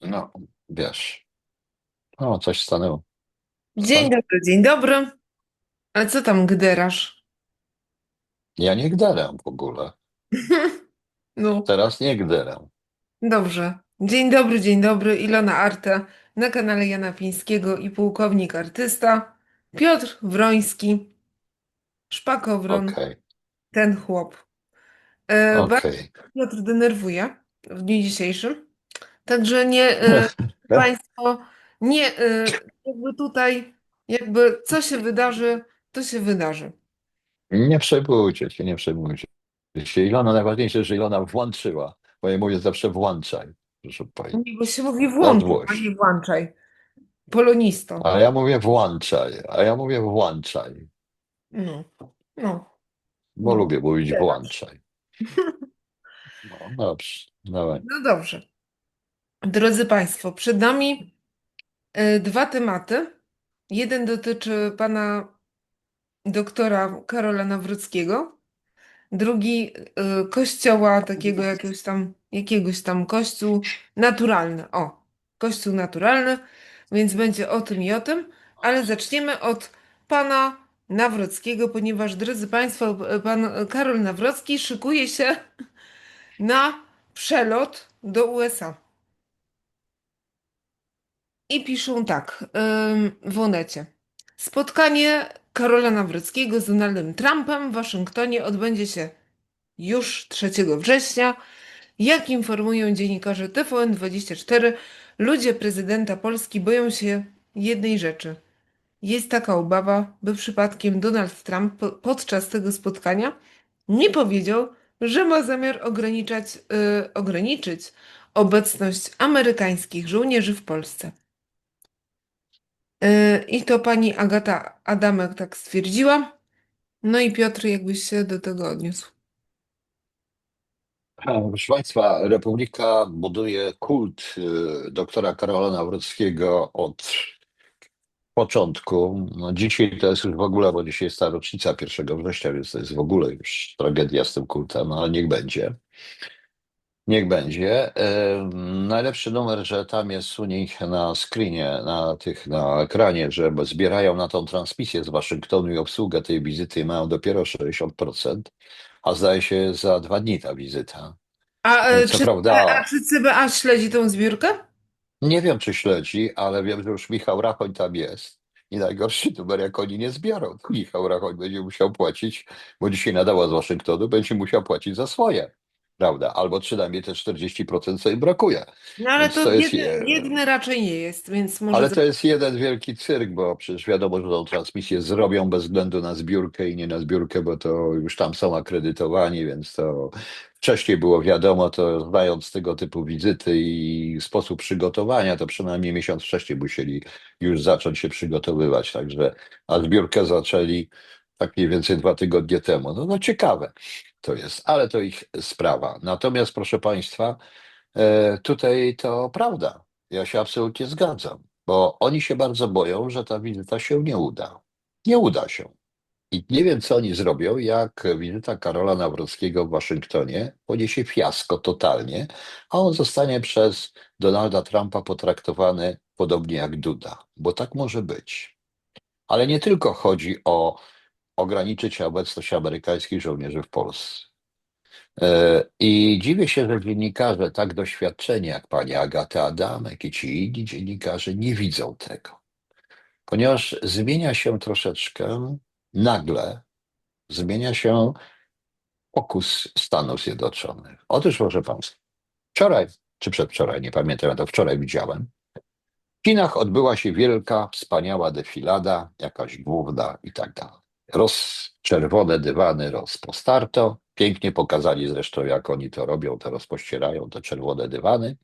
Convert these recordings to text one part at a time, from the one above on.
No, wiesz. O, coś stanęło. Dzień Co? dobry, dzień dobry. A co tam gderasz? Ja nie gderę w ogóle. No, Teraz nie gderę. dobrze. Dzień dobry, dzień dobry. Ilona Arte na kanale Jana Pińskiego i pułkownik artysta Piotr Wroński, Szpakowron, Okej, ten chłop. E, bardzo okej. Piotr denerwuje w dniu dzisiejszym, także nie, e, Państwo, nie, e, jakby tutaj, jakby co się wydarzy, to się wydarzy. Nie przejmujcie się, nie przejmujcie się. Ilona, najważniejsze, że Ilona włączyła, bo ja mówię zawsze włączaj, proszę Pani. Nie, bo się mówi a złość. nie włączaj. Polonisto. A ja mówię włączaj, a ja mówię włączaj, No, no, bo No, lubię mówić włączaj. No dobrze, dawaj. no dobrze. Drodzy Państwo, przed nami e, dwa tematy. Jeden dotyczy pana doktora Karola Nawrockiego, drugi e, kościoła takiego jakiegoś tam, jakiegoś tam kościół naturalny. O, kościół naturalny, więc będzie o tym i o tym, ale zaczniemy od pana Nawrockiego, ponieważ drodzy Państwo, pan Karol Nawrocki szykuje się na przelot do USA. I piszą tak ym, w Onecie. Spotkanie Karola Nawrockiego z Donaldem Trumpem w Waszyngtonie odbędzie się już 3 września. Jak informują dziennikarze TVN24, ludzie prezydenta Polski boją się jednej rzeczy. Jest taka obawa, by przypadkiem Donald Trump po- podczas tego spotkania nie powiedział, że ma zamiar ograniczać, y, ograniczyć obecność amerykańskich żołnierzy w Polsce. Y, I to pani Agata Adamek tak stwierdziła. No i Piotr, jakbyś się do tego odniósł. Proszę Państwa, Republika buduje kult y, doktora Karola Nawrockiego od początku. No dzisiaj to jest już w ogóle, bo dzisiaj jest ta rocznica 1 września, więc to jest w ogóle już tragedia z tym kultem, no ale niech będzie. Niech będzie. Najlepszy numer, że tam jest u nich na screenie, na tych, na ekranie, że zbierają na tą transmisję z Waszyngtonu i obsługę tej wizyty mają dopiero 60%, a zdaje się za dwa dni ta wizyta. A, Co czy, prawda- a czy CBA śledzi tą zbiórkę? Nie wiem, czy śledzi, ale wiem, że już Michał Rachoń tam jest. I najgorszy numer, jak oni nie zbiorą, to Michał Rachoń będzie musiał płacić, bo dzisiaj nadała z Waszyngtonu, będzie musiał płacić za swoje. Prawda? Albo przynajmniej te 40% co im brakuje. No ale Więc to, jest jedyny, je- jedyny raczej nie jest, więc może... Ale to jest jeden wielki cyrk, bo przecież wiadomo, że tą transmisję zrobią bez względu na zbiórkę i nie na zbiórkę, bo to już tam są akredytowani, więc to wcześniej było wiadomo, to znając tego typu wizyty i sposób przygotowania, to przynajmniej miesiąc wcześniej musieli już zacząć się przygotowywać, także, a zbiórkę zaczęli tak mniej więcej dwa tygodnie temu. No, no ciekawe to jest, ale to ich sprawa. Natomiast proszę Państwa, e, tutaj to prawda. Ja się absolutnie zgadzam, bo oni się bardzo boją, że ta wizyta się nie uda. Nie uda się. I nie wiem, co oni zrobią, jak wizyta Karola Nawrockiego w Waszyngtonie poniesie fiasko totalnie, a on zostanie przez Donalda Trumpa potraktowany podobnie jak Duda, bo tak może być. Ale nie tylko chodzi o ograniczyć obecność amerykańskich żołnierzy w Polsce. E, I dziwię się, że dziennikarze tak doświadczeni jak pani Agata Adamek i ci inni dziennikarze nie widzą tego. Ponieważ zmienia się troszeczkę, nagle zmienia się fokus Stanów Zjednoczonych. Otóż, proszę Państwa, wczoraj, czy przedwczoraj, nie pamiętam, ja to wczoraj widziałem, w Chinach odbyła się wielka, wspaniała defilada, jakaś główna i tak dalej. Roz, czerwone dywany rozpostarto. Pięknie pokazali zresztą, jak oni to robią, to rozpościerają te czerwone dywany.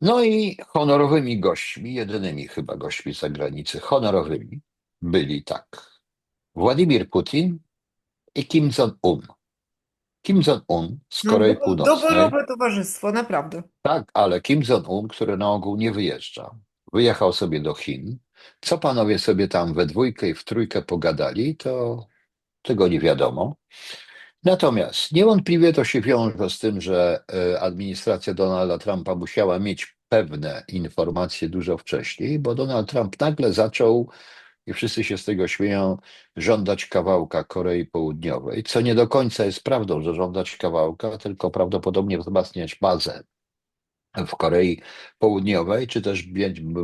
No i honorowymi gośćmi, jedynymi chyba gośćmi z zagranicy, honorowymi, byli tak Władimir Putin i Kim Jong-un. Kim Jong-un z No, Korei do- Północnej. Doborowe towarzystwo, naprawdę. Tak, ale Kim Jong-un, który na ogół nie wyjeżdża, wyjechał sobie do Chin. Co panowie sobie tam we dwójkę i w trójkę pogadali, to tego nie wiadomo. Natomiast niewątpliwie to się wiąże z tym, że e, administracja Donalda Trumpa musiała mieć pewne informacje dużo wcześniej, bo Donald Trump nagle zaczął, i wszyscy się z tego śmieją, żądać kawałka Korei Południowej, co nie do końca jest prawdą, że żądać kawałka, tylko prawdopodobnie wzmacniać bazę w Korei Południowej, czy też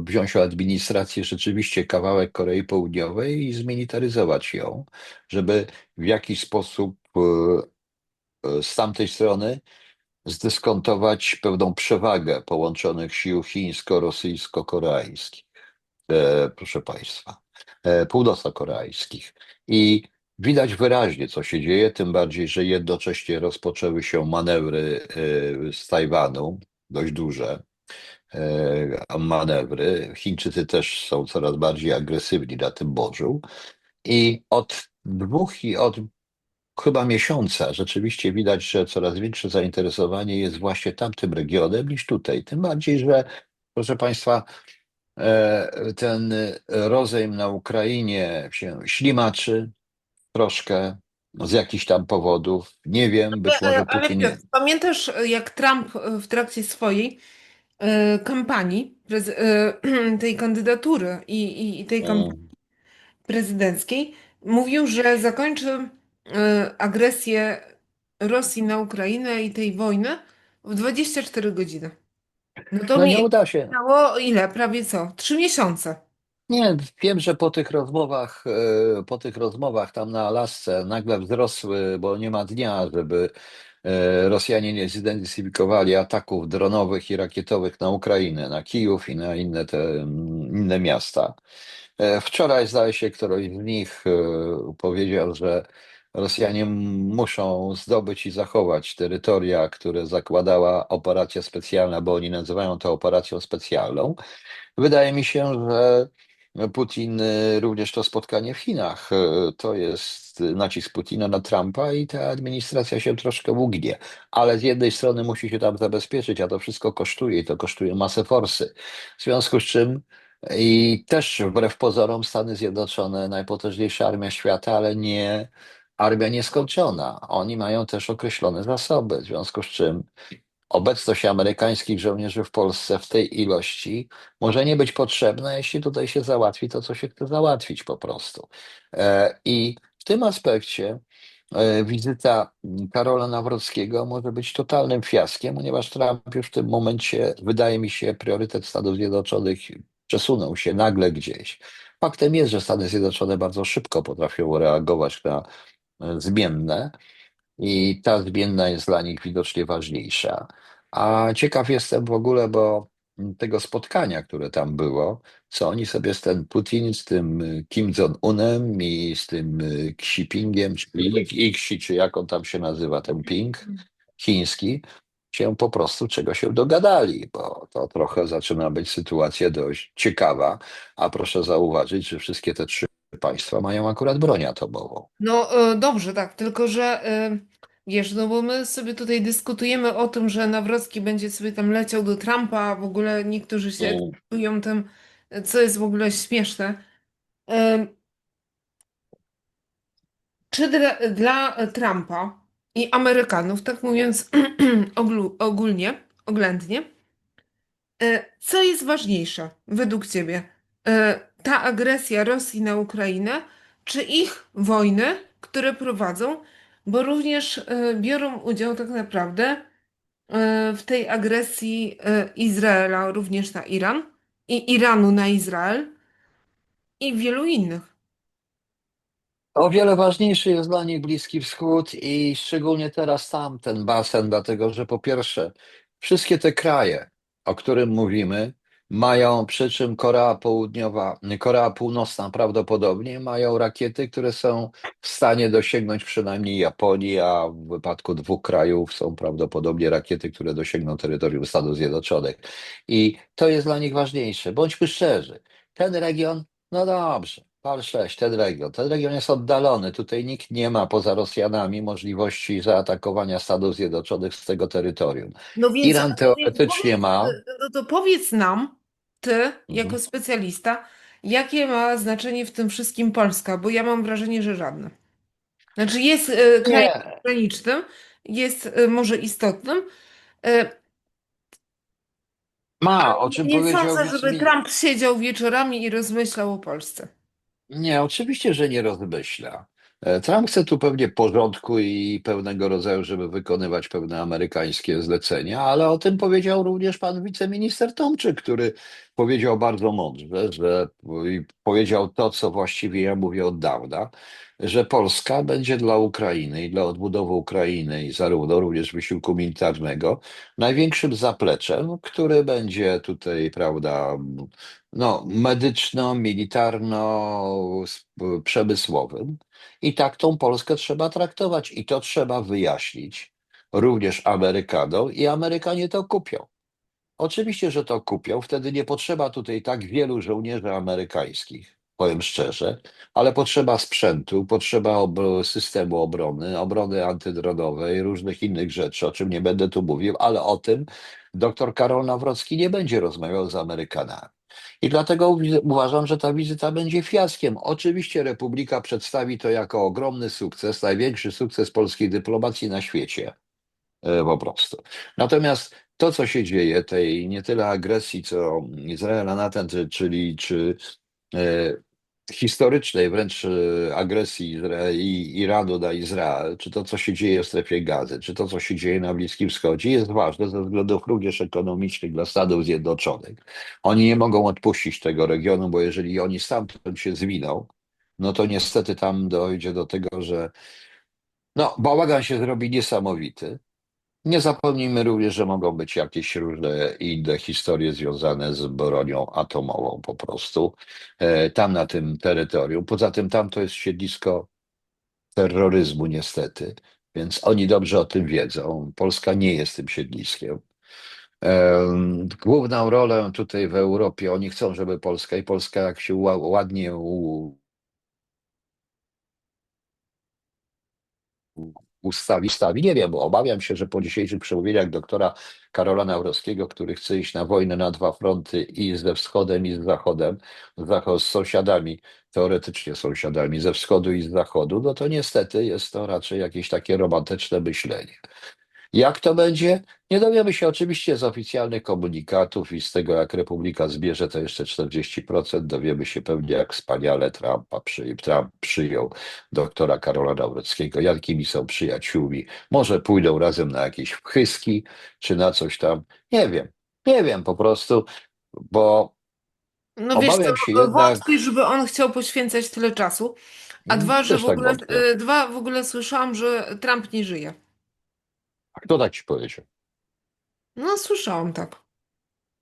wziąć administrację rzeczywiście kawałek Korei Południowej i zmilitaryzować ją, żeby w jakiś sposób e, e, z tamtej strony zdyskontować pewną przewagę połączonych sił chińsko-rosyjsko-koreańskich, e, proszę Państwa, północno-koreańskich. I widać wyraźnie, co się dzieje, tym bardziej, że jednocześnie rozpoczęły się manewry z Tajwanu, dość duże e, manewry. Chińczycy też są coraz bardziej agresywni na tym morzu. I od dwóch i od chyba miesiąca rzeczywiście widać, że coraz większe zainteresowanie jest właśnie tamtym regionem niż tutaj. Tym bardziej, że proszę Państwa, e, ten rozejm na Ukrainie się ślimaczy troszkę z jakichś tam powodów. Nie wiem, być Ale, może ale Putin. Piotr, pamiętasz, jak Trump e, w trakcie swojej e, kampanii, prez- e, tej kandydatury i, i, i tej kampanii Mm, prezydenckiej, mówił, że zakończy e, agresję Rosji na Ukrainę i tej wojny w 24 godziny. No to No nie mi uda się. ile? Prawie co? Trzy miesiące. Nie, wiem, że po tych rozmowach, e, po tych rozmowach tam na Alasce nagle wzrosły, bo nie ma dnia, żeby e, Rosjanie nie zidentyfikowali ataków dronowych i rakietowych na Ukrainę, na Kijów i na inne te inne miasta. E, Wczoraj, zdaje się, któryś z nich powiedział, że Rosjanie muszą zdobyć i zachować terytoria, które zakładała operacja specjalna, bo oni nazywają to operacją specjalną. Wydaje mi się, że Putin, y, również to spotkanie w Chinach, y, to jest nacisk Putina na Trumpa i ta administracja się troszkę ugnie. Ale z jednej strony musi się tam zabezpieczyć, a to wszystko kosztuje i to kosztuje masę forsy. W związku z czym i też wbrew pozorom Stany Zjednoczone, najpotężniejsza armia świata, ale nie armia nieskończona. Oni mają też określone zasoby, w związku z czym obecność amerykańskich żołnierzy w Polsce w tej ilości może nie być potrzebna, jeśli tutaj się załatwi to, co się chce załatwić po prostu. E, I w tym aspekcie e, wizyta Karola Nawrockiego może być totalnym fiaskiem, ponieważ Trump już w tym momencie, wydaje mi się, priorytet Stanów Zjednoczonych przesunął się nagle gdzieś. Faktem jest, że Stany Zjednoczone bardzo szybko potrafią reagować na e, zmienne. I ta zmienna jest dla nich widocznie ważniejsza. A ciekaw jestem w ogóle, bo tego spotkania, które tam było, co oni sobie z ten Putin, z tym y, Kim Jong-unem i z tym y, Xi Jinpingiem, czyli Xi, czy jak on tam się nazywa, ten Ping chiński, się po prostu czego się dogadali, bo to trochę zaczyna być sytuacja dość ciekawa, a proszę zauważyć, że wszystkie te trzy państwa mają akurat broń atomową. No e, dobrze, tak, tylko że e, wiesz, no bo my sobie tutaj dyskutujemy o tym, że Nawrocki będzie sobie tam leciał do Trumpa, a w ogóle niektórzy się Mm. ekscytują tym, co jest w ogóle śmieszne. E, Czy dla, dla Trumpa i Amerykanów, tak mówiąc oglu- ogólnie, oględnie, e, co jest ważniejsze według Ciebie? E, Ta agresja Rosji na Ukrainę, czy ich wojny, które prowadzą, bo również e, biorą udział tak naprawdę e, w tej agresji e, Izraela również na Iran i Iranu na Izrael i wielu innych. O wiele ważniejszy jest dla nich Bliski Wschód i szczególnie teraz tam ten basen, dlatego że po pierwsze, wszystkie te kraje, o którym mówimy, mają, przy czym Korea Południowa, Korea Północna prawdopodobnie mają rakiety, które są w stanie dosięgnąć przynajmniej Japonii, a w wypadku dwóch krajów są prawdopodobnie rakiety, które dosięgną terytorium Stanów Zjednoczonych. I to jest dla nich ważniejsze. Bądźmy szczerzy, ten region, no dobrze. PAL 6, ten region. Ten region jest oddalony. Tutaj nikt nie ma poza Rosjanami możliwości zaatakowania Stanów Zjednoczonych z tego terytorium. No więc, Iran teoretycznie powiedz, ma. no to powiedz nam, ty, jako Mhm. specjalista, jakie ma znaczenie w tym wszystkim Polska, bo ja mam wrażenie, że żadne. Znaczy jest e, krajem Nie, granicznym, jest e, może istotnym, e, ma, o czym nie powiedział sądzę, żeby. Trump siedział wieczorami i rozmyślał o Polsce. Nie, oczywiście, że nie rozmyśla. E, Trump chce tu pewnie porządku i pewnego rodzaju, żeby wykonywać pewne amerykańskie zlecenia, ale o tym powiedział również pan wiceminister Tomczyk, który powiedział bardzo mądrze, że powiedział to, co właściwie ja mówię od dawna, że Polska będzie dla Ukrainy i dla odbudowy Ukrainy i zarówno również wysiłku militarnego największym zapleczem, który będzie tutaj, prawda, no, medyczno-militarno-przemysłowym. I tak tą Polskę trzeba traktować i to trzeba wyjaśnić również Amerykanom i Amerykanie to kupią. Oczywiście, że to kupią, wtedy nie potrzeba tutaj tak wielu żołnierzy amerykańskich, powiem szczerze, ale potrzeba sprzętu, potrzeba ob- systemu obrony, obrony antydronowej, różnych innych rzeczy, o czym nie będę tu mówił, ale o tym dr Karol Nawrocki nie będzie rozmawiał z Amerykanami. I dlatego uważam, że ta wizyta będzie fiaskiem. Oczywiście Republika przedstawi to jako ogromny sukces, największy sukces polskiej dyplomacji na świecie. E, po prostu. Natomiast to, co się dzieje, tej nie tyle agresji, co Izraela na ten, czy- czyli czy e, historycznej wręcz e, agresji Izra- i Iranu na Izrael, czy to, co się dzieje w strefie Gazy, czy to, co się dzieje na Bliskim Wschodzie, jest ważne ze względów również ekonomicznych dla Stanów Zjednoczonych. Oni nie mogą odpuścić tego regionu, bo jeżeli oni stamtąd się zwiną, no to niestety tam dojdzie do tego, że no, bałagan się zrobi niesamowity. Nie zapomnijmy również, że mogą być jakieś różne inne historie związane z bronią atomową po prostu e, tam na tym terytorium. Poza tym tam to jest siedlisko terroryzmu niestety, więc oni dobrze o tym wiedzą. Polska nie jest tym siedliskiem. Em, Główną rolę tutaj w Europie, oni chcą, żeby Polska i Polska jak się ła- ładnie ustawi, stawi. Nie wiem, bo obawiam się, że po dzisiejszych przemówieniach doktora Karola Nawrockiego, który chce iść na wojnę na dwa fronty i ze wschodem, i z zachodem, z, sąsiadami, teoretycznie sąsiadami ze wschodu i z zachodu, no to niestety jest to raczej jakieś takie romantyczne myślenie. Jak to będzie? Nie dowiemy się oczywiście z oficjalnych komunikatów i z tego, jak Republika zbierze to jeszcze 40%. Dowiemy się pewnie, jak wspaniale Trumpa przy, Trump przyjął doktora Karola Nawrockiego, jakimi są przyjaciółmi. Może pójdą razem na jakieś wchyski, czy na coś tam. Nie wiem. Nie wiem po prostu, bo No wiesz obawiam się co, wątpię, jednak, żeby on chciał poświęcać tyle czasu. A mm, dwa, że w tak ogóle, e, dwa, w ogóle słyszałam, że Trump nie żyje. A kto tak ci powiedział? No słyszałam tak.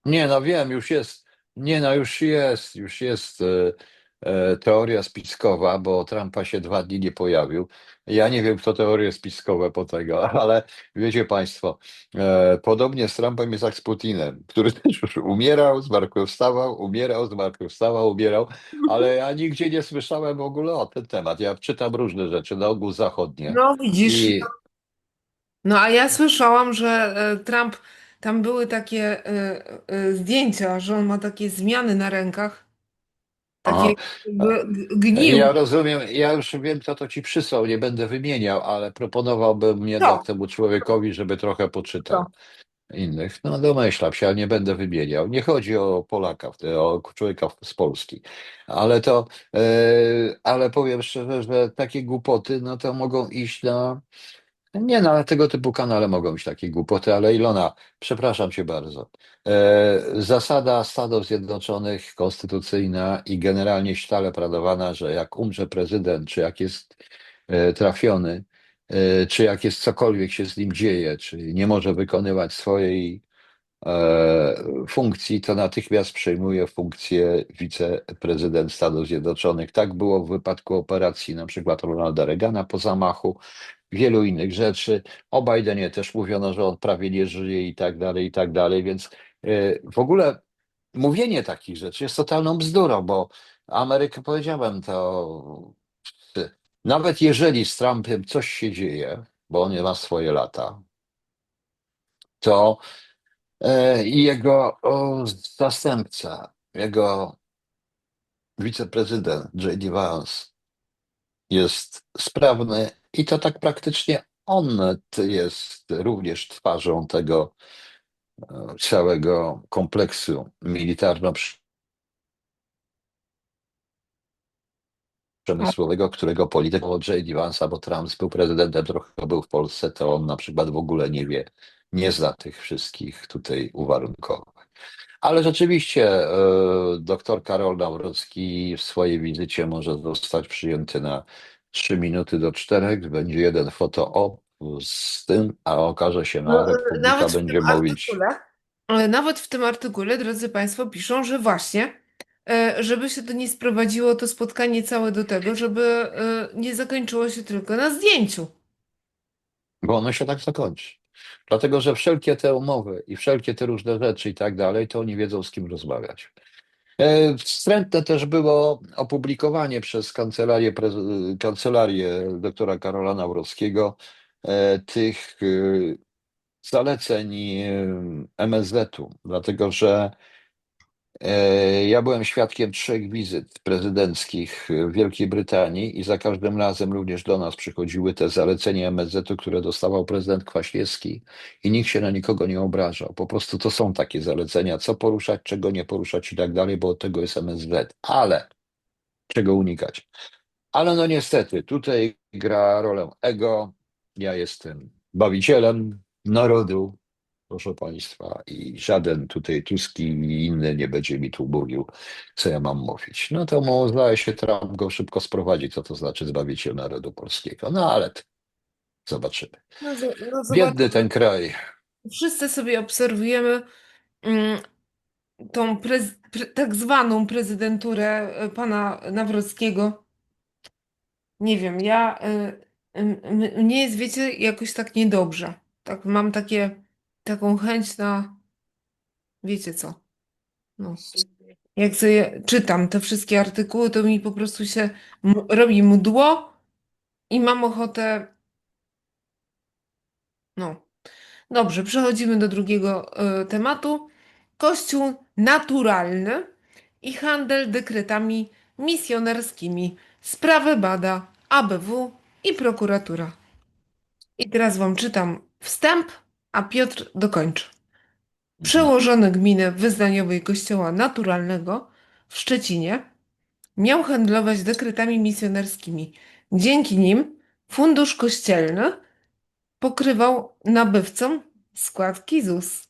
Nie, no wiem, już jest, nie no, już jest, już jest e, e, teoria spiskowa, bo Trumpa się dwa dni nie pojawił. Ja nie wiem, kto teorie spiskowe po tego, ale wiecie Państwo, e, podobnie z Trumpem jest jak z Putinem, który też już umierał, zmartwychwstawał, umierał, zmartwychwstawał, umierał, ale ja nigdzie nie słyszałem w ogóle o ten temat. Ja czytam różne rzeczy, na ogół zachodnie No widzisz, i no a ja słyszałam, że e, Trump, tam były takie e, e, zdjęcia, że on ma takie zmiany na rękach, takie aha, jakby g- gnił. Ja rozumiem, ja już wiem, kto to ci przysłał, nie będę wymieniał, ale proponowałbym jednak To, temu człowiekowi, żeby trochę to. poczytał innych. No domyślam się, ale nie będę wymieniał. Nie chodzi o Polaka, o człowieka z Polski, ale to, e, ale powiem szczerze, że takie głupoty, no to mogą iść na, nie na tego typu kanale mogą być takie głupoty, ale Ilona, przepraszam cię bardzo. E, zasada Stanów Zjednoczonych konstytucyjna i generalnie stale pradowana, że jak umrze prezydent, czy jak jest e, trafiony, e, czy jak jest cokolwiek się z nim dzieje, czy nie może wykonywać swojej e, funkcji, to natychmiast przejmuje funkcję wiceprezydent Stanów Zjednoczonych. Tak było w wypadku operacji na przykład Ronalda Reagana po zamachu wielu innych rzeczy. O Bidenie też mówiono, że on prawie nie żyje i tak dalej, i tak dalej, więc e, w ogóle mówienie takich rzeczy jest totalną bzdurą, bo Amerykę, powiedziałem to, nawet jeżeli z Trumpem coś się dzieje, bo on ma swoje lata, to e, jego zastępca, jego wiceprezydent J.D. Vance jest sprawny i to tak praktycznie on jest również twarzą tego e, całego kompleksu militarno-przemysłowego, którego polityk J.D. Vance'a, bo Trump był prezydentem, trochę był w Polsce, to on na przykład w ogóle nie wie, nie zna tych wszystkich tutaj uwarunkowań. Ale rzeczywiście e, dr Karol Nawrocki w swojej wizycie może zostać przyjęty na 3 minuty do 4. Będzie jeden fotoop z tym, a okaże się No, na e, Republika Nawet w będzie mówić. artykule, e, nawet w tym artykule, drodzy Państwo, piszą, że właśnie, e, żeby się to nie sprowadziło, to spotkanie całe do tego, żeby e, nie zakończyło się tylko na zdjęciu. Bo ono się tak zakończy. Dlatego, że wszelkie te umowy i wszelkie te różne rzeczy i tak dalej, to oni wiedzą z kim rozmawiać. E, Wstrętne też było opublikowanie przez kancelarię, kancelarię doktora Karola Nawrockiego e, tych e, zaleceń MSZ-u, dlatego że ja byłem świadkiem trzech wizyt prezydenckich w Wielkiej Brytanii i za każdym razem również do nas przychodziły te zalecenia MSZ-u, które dostawał prezydent Kwaśniewski i nikt się na nikogo nie obrażał. Po prostu to są takie zalecenia, co poruszać, czego nie poruszać i tak dalej, bo od tego jest MSZ. Ale czego unikać? Ale no niestety, tutaj gra rolę ego. Ja jestem bawicielem narodu, proszę Państwa, i żaden tutaj Tuski i inny nie będzie mi tu mówił, co ja mam mówić. No to mu zdaje się Trump go szybko sprowadzi, co to znaczy zbawiciel narodu polskiego. No ale zobaczymy. No, no Biedny ten kraj. Wszyscy sobie obserwujemy mm, tą prez, pre, tak zwaną prezydenturę e, pana Nawrockiego. Nie wiem, ja y, y, m- mnie jest, wiecie, jakoś tak niedobrze. Tak mam takie, taką chęć na, wiecie co, no. Jak sobie czytam te wszystkie artykuły, to mi po prostu się m- robi mdło i mam ochotę, no. Dobrze, przechodzimy do drugiego e, tematu. Kościół naturalny i handel dekretami misjonerskimi. Sprawę bada ABW i prokuratura. I teraz wam czytam wstęp, a Piotr dokończy. Przełożony gminy wyznaniowej Kościoła Naturalnego w Szczecinie miał handlować dekretami misjonerskimi. Dzięki nim fundusz kościelny pokrywał nabywcom składki ZUS.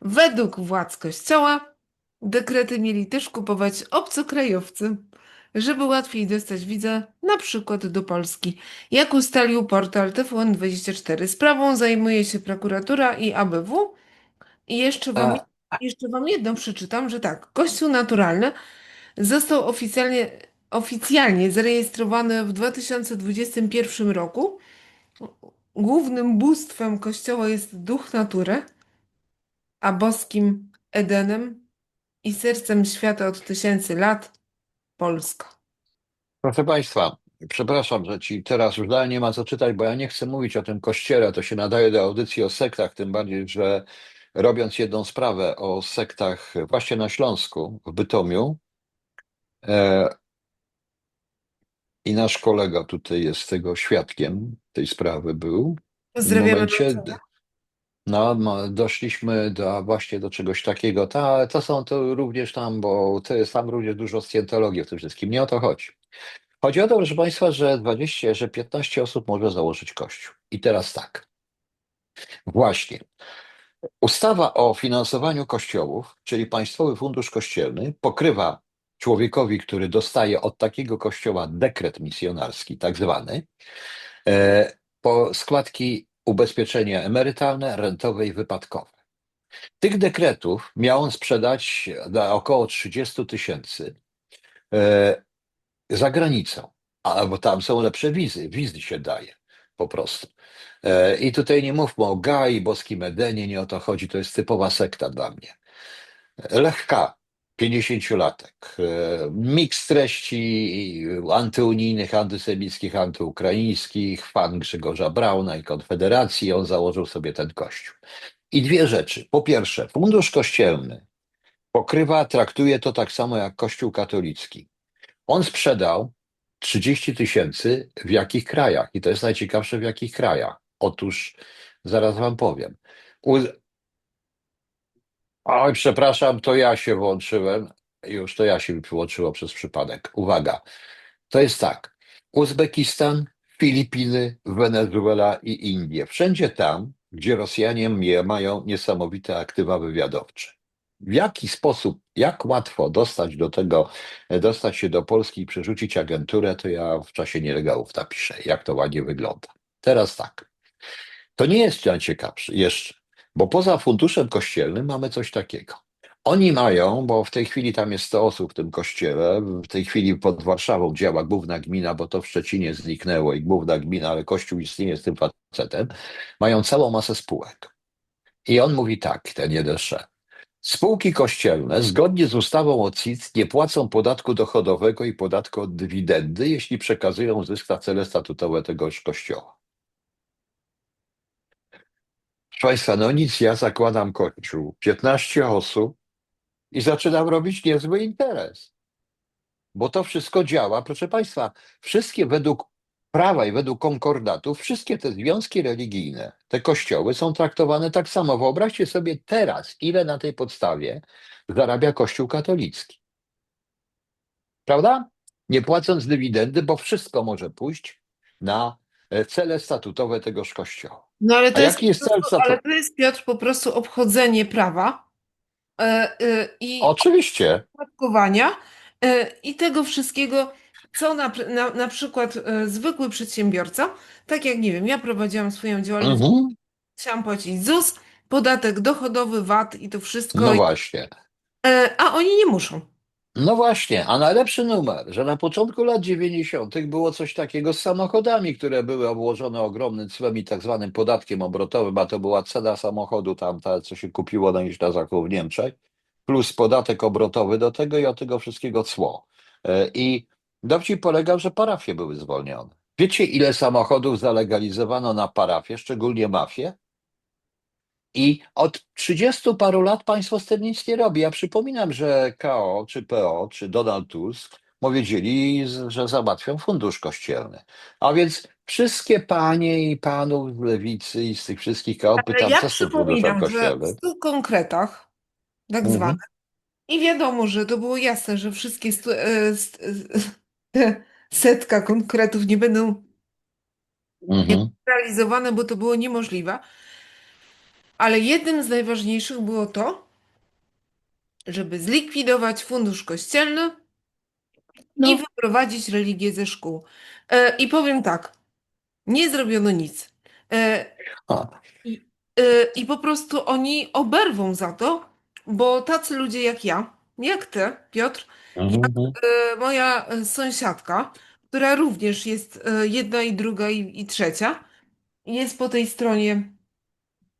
Według władz kościoła dekrety mieli też kupować obcokrajowcy, żeby łatwiej dostać wizę na przykład do Polski. Jak ustalił portal TVN24, sprawą zajmuje się prokuratura i ABW. I jeszcze wam, jeszcze wam jedno przeczytam, że tak, Kościół Naturalny został oficjalnie, oficjalnie zarejestrowany w 2021 roku. Głównym bóstwem Kościoła jest duch natury, a boskim Edenem i sercem świata od tysięcy lat Polska. Proszę Państwa, przepraszam, że Ci teraz już dalej nie ma co czytać, bo ja nie chcę mówić o tym kościele. To się nadaje do audycji o sektach, tym bardziej, że robiąc jedną sprawę o sektach właśnie na Śląsku, w Bytomiu, e, i nasz kolega tutaj jest tego świadkiem tej sprawy był. W Pozdrawiamy momencie, Marcela. No, doszliśmy do, właśnie do czegoś takiego. Ta, to są to również tam, bo to jest tam również dużo scjentologii w tym wszystkim. Nie o to chodzi. Chodzi o to, proszę Państwa, że 20, że 15 osób może założyć kościół. I teraz tak. Właśnie. Ustawa o finansowaniu kościołów, czyli Państwowy Fundusz Kościelny, pokrywa człowiekowi, który dostaje od takiego kościoła dekret misjonarski, tak zwany, e, po składki ubezpieczenia emerytalne, rentowe i wypadkowe. Tych dekretów miał on sprzedać około 30 tysięcy e, za granicą, albo tam są lepsze wizy, wizy się daje po prostu. E, I tutaj nie mówmy o Gai, boskim Edenie, nie o to chodzi, to jest typowa sekta dla mnie. Lech K., 50-latek, e, miks treści antyunijnych, antysemickich, antyukraińskich, fan Grzegorza Brauna i Konfederacji, on założył sobie ten kościół. I dwie rzeczy. Po pierwsze, fundusz kościelny pokrywa, traktuje to tak samo jak Kościół katolicki. On sprzedał 30 tysięcy w jakich krajach? I to jest najciekawsze w jakich krajach. Otóż zaraz wam powiem. Oj, przepraszam, to ja się włączyłem. Już to ja się mi wyłączyło przez przypadek. Uwaga, to jest tak. Uzbekistan, Filipiny, Wenezuela i Indie. Wszędzie tam, gdzie Rosjanie mają niesamowite aktywa wywiadowcze. W jaki sposób, jak łatwo dostać do tego, dostać się do Polski i przerzucić agenturę, to ja w czasie nielegałów napiszę, jak to ładnie wygląda. Teraz tak. To nie jest najciekawsze jeszcze, bo poza funduszem kościelnym mamy coś takiego. Oni mają, bo w tej chwili tam jest 100 osób w tym kościele, w tej chwili pod Warszawą działa główna gmina, bo to w Szczecinie zniknęło i główna gmina, ale kościół istnieje z tym facetem, mają całą masę spółek. I on mówi tak, ten jeden szef. Spółki kościelne zgodnie z ustawą o CIT nie płacą podatku dochodowego i podatku od dywidendy, jeśli przekazują zysk na cele statutowe tegoż kościoła. Proszę Państwa, no nic, ja zakładam kościół, 15 osób i zaczynam robić niezły interes. Bo to wszystko działa, proszę Państwa, wszystkie według prawa i według konkordatów, wszystkie te związki religijne, te kościoły są traktowane tak samo. Wyobraźcie sobie teraz, ile na tej podstawie zarabia Kościół katolicki. Prawda? Nie płacąc dywidendy, bo wszystko może pójść na cele statutowe tegoż kościoła. No ale to A jest, jest cel ale to jest Piotr po prostu obchodzenie prawa e, e, i Oczywiście. opodatkowania e, i tego wszystkiego, co na, na, na przykład e, zwykły przedsiębiorca, tak jak nie wiem, ja prowadziłam swoją działalność, Mhm. chciałam płacić ZUS, podatek dochodowy, VAT i to wszystko, No właśnie. e, a oni nie muszą. No właśnie, a najlepszy numer, że na początku lat 90. było coś takiego z samochodami, które były obłożone ogromnym cłem i tak zwanym podatkiem obrotowym, a to była cena samochodu tamta, co się kupiło na na zakup w Niemczech, plus podatek obrotowy do tego i od tego wszystkiego cło. E, I dowcip polegał, że parafie były zwolnione. Wiecie, ile samochodów zalegalizowano na parafie, szczególnie mafie? I od 30 paru lat państwo z tym nic nie robi. Ja przypominam, że KO, czy PO, czy Donald Tusk powiedzieli, że załatwią fundusz kościelny. A więc wszystkie panie i panów z lewicy i z tych wszystkich KO pytam, ja co z tym funduszem przypominam, że kościelnym? w konkretach, tak Mhm. zwanych, i wiadomo, że to było jasne, że wszystkie stu, e, st, te setka konkretów nie będą Mhm. realizowane, bo to było niemożliwe. Ale jednym z najważniejszych było to, żeby zlikwidować fundusz kościelny No. i wyprowadzić religię ze szkół. E, I powiem tak, nie zrobiono nic. E, i, e, I po prostu oni oberwą za to, bo tacy ludzie jak ja, jak ty, Piotr, mhm. e, moja e, sąsiadka, która również jest e, jedna i druga i, i trzecia, jest po tej stronie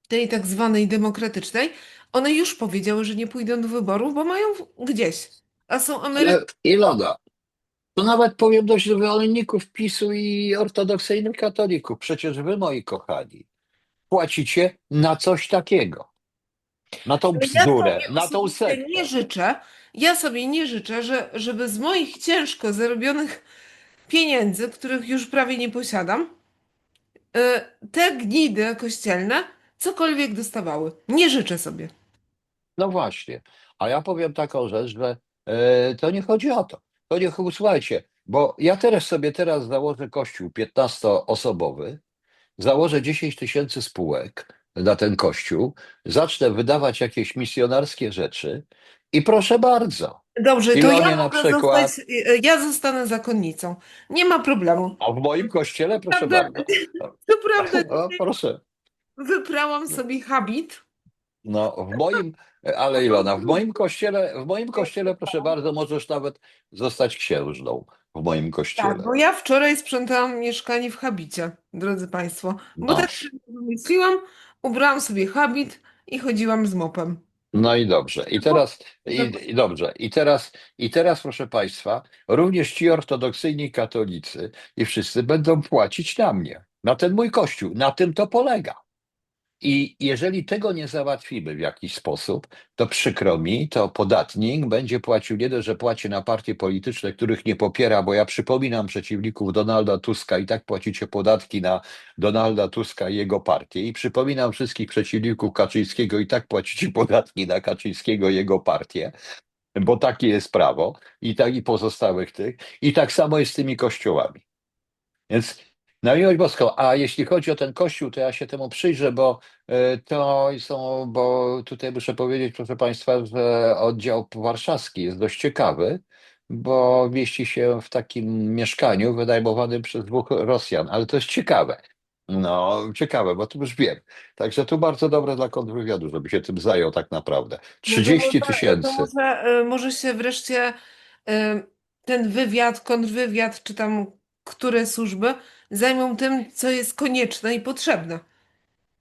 tej tak zwanej demokratycznej, one już powiedziały, że nie pójdą do wyborów, bo mają gdzieś. A są Amery... Ale Ilona, to nawet powiem do zwolenników PiSu i ortodoksyjnych katolików. Przecież wy, moi kochani, płacicie na coś takiego. Na tą ja bzdurę, sobie na tą sektę. nie życzę, ja sobie nie życzę, że, żeby z moich ciężko zarobionych pieniędzy, których już prawie nie posiadam, y, te gnidy kościelne cokolwiek dostawały. Nie życzę sobie. No właśnie. A ja powiem taką rzecz, że e, to nie chodzi o to. To nie, słuchajcie, bo ja teraz sobie teraz założę kościół 15-osobowy, założę 10 tysięcy spółek na ten kościół, zacznę wydawać jakieś misjonarskie rzeczy i proszę bardzo. Dobrze, to ja na przykład- zostać, y, ja zostanę zakonnicą. Nie ma problemu. A w moim kościele, proszę Prawda? bardzo. To prawda, proszę. Wyprałam sobie habit. No, w moim, ale Ilona, w moim kościele, w moim kościele, proszę bardzo, możesz nawet zostać księżną w moim Tak, kościele. bo ja wczoraj sprzątałam mieszkanie w habicie, drodzy Państwo. Bo No. tak sobie wymyśliłam, ubrałam sobie habit i chodziłam z mopem. No i dobrze. I teraz, i, i dobrze. I teraz, i teraz, proszę Państwa, również ci ortodoksyjni katolicy i wszyscy będą płacić na mnie, na ten mój kościół. Na tym to polega. I jeżeli tego nie załatwimy w jakiś sposób, to przykro mi, to podatnik będzie płacił nie dość, że płaci na partie polityczne, których nie popiera, bo ja przypominam przeciwników Donalda Tuska i tak płacicie podatki na Donalda Tuska i jego partię. I przypominam wszystkich przeciwników Kaczyńskiego i tak płacicie podatki na Kaczyńskiego i jego partię, bo takie jest prawo i tak i pozostałych tych. I tak samo jest z tymi kościołami. Więc na miłość boską, a jeśli chodzi o ten kościół, to ja się temu przyjrzę, bo e, to są, bo tutaj muszę powiedzieć, proszę Państwa, że oddział warszawski jest dość ciekawy, bo mieści się w takim mieszkaniu wynajmowanym przez dwóch Rosjan, ale to jest ciekawe. No, ciekawe, bo to już wiem. Także tu bardzo dobre dla kontrwywiadu, żeby się tym zajął tak naprawdę. No to 30 może, to tysięcy. może, y, może się wreszcie y, ten wywiad, kontrwywiad, czy tam które służby zajmą tym, co jest konieczne i potrzebne.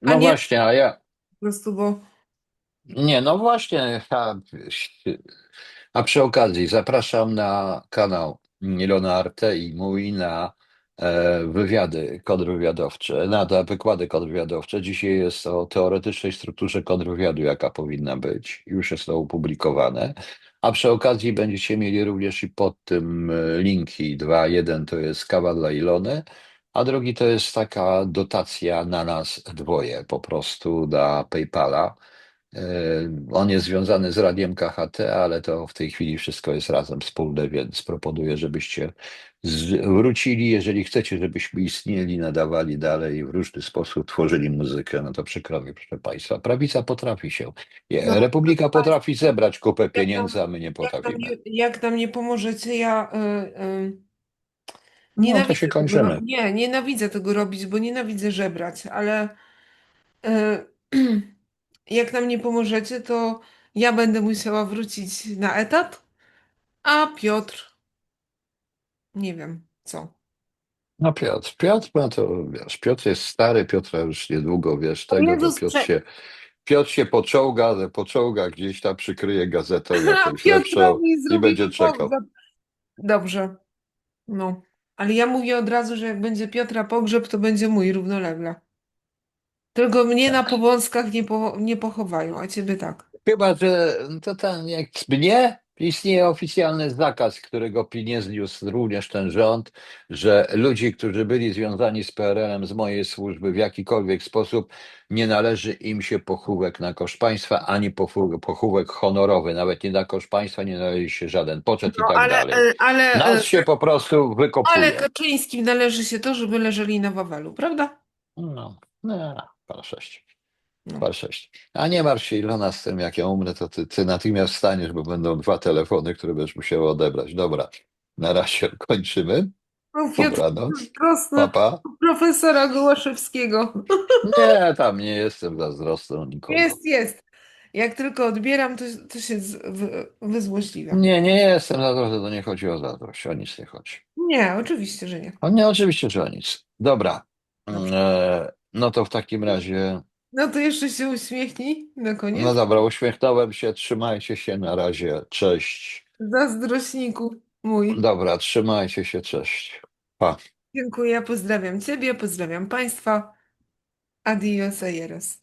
No nie właśnie, a ja, po prostu, bo Nie, no właśnie. A, a przy okazji zapraszam na kanał Ilona Arte i mój na e, wywiady kontrwywiadowcze, na te wykłady kontrwywiadowcze. Dzisiaj jest o teoretycznej strukturze kontrwywiadu, jaka powinna być. Już jest to opublikowane. A przy okazji będziecie mieli również i pod tym e, linki. Dwa, jeden to jest kawał dla Ilony, a drugi to jest taka dotacja na nas dwoje, po prostu na PayPala. E, On jest związany z radiem KHT, ale to w tej chwili wszystko jest razem wspólne, więc proponuję, żebyście zwrócili, jeżeli chcecie, żebyśmy istnieli, nadawali dalej w różny sposób, tworzyli muzykę, no to przykro mi, proszę Państwa. Prawica potrafi się. No, Republika potrafi zebrać kupę pieniędzy, a my nie jak nam potrafimy. nie, jak nam nie pomożecie, ja y, y, No to się tego kończymy. ro- nie, nienawidzę tego robić, bo nienawidzę żebrać, ale y, jak nam nie pomożecie, to ja będę musiała wrócić na etat, a Piotr nie wiem co. No Piotr, Piotr, no to wiesz, Piotr jest stary, Piotra już niedługo, wiesz, tego, Jezus, Piotr prze- się, Piotr się poczołga, ale poczołga gdzieś tam, przykryje gazetą jakąś lepszą Piotrowi i będzie czekał. pogrzeb. Dobrze, no. Ale ja mówię od razu, że jak będzie Piotra pogrzeb, to będzie mój równolegle. Tylko mnie na Tak. Powązkach nie, po, nie pochowają, a ciebie tak. Chyba, że to ten, jak mnie istnieje oficjalny zakaz, którego pilnie zniósł również ten rząd, że ludzi, którzy byli związani z PRL-em, z mojej służby w jakikolwiek sposób, nie należy im się pochówek na koszt państwa, ani pochówek, honorowy, nawet nie na koszt państwa nie należy się żaden poczet i No, tak ale, dalej. e, ale, e, Nas się po prostu ale wykopuje. Kaczyńskim należy się to, żeby leżeli na Wawelu, prawda? No, no, par sześć. No. Par sześć. A nie martw się Ilona z tym, jak ja umrę, to ty, ty natychmiast wstaniesz, bo będą dwa telefony, które będziesz musiała odebrać. Dobra, na razie kończymy. No, Dobranoc. prosto Papa. profesora Gołaszewskiego. Nie, tam nie jestem zazdrosny nikomu. Jest, jest. Jak tylko odbieram, to, to się z, w, wyzłośliwiam. Nie, nie jestem zazdrosny, to nie chodzi o zazdrość, o nic nie chodzi. Nie, oczywiście, że nie. O nie, oczywiście, że o nic. Dobra, Dobrze. e, no to w takim razie, No to jeszcze się uśmiechnij na koniec. no dobra, uśmiechnąłem się, trzymajcie się, na razie, cześć. Zazdrośniku mój. Dobra, trzymajcie się, cześć. Pa. Dziękuję, pozdrawiam Ciebie, pozdrawiam Państwa. Adios, ajeros.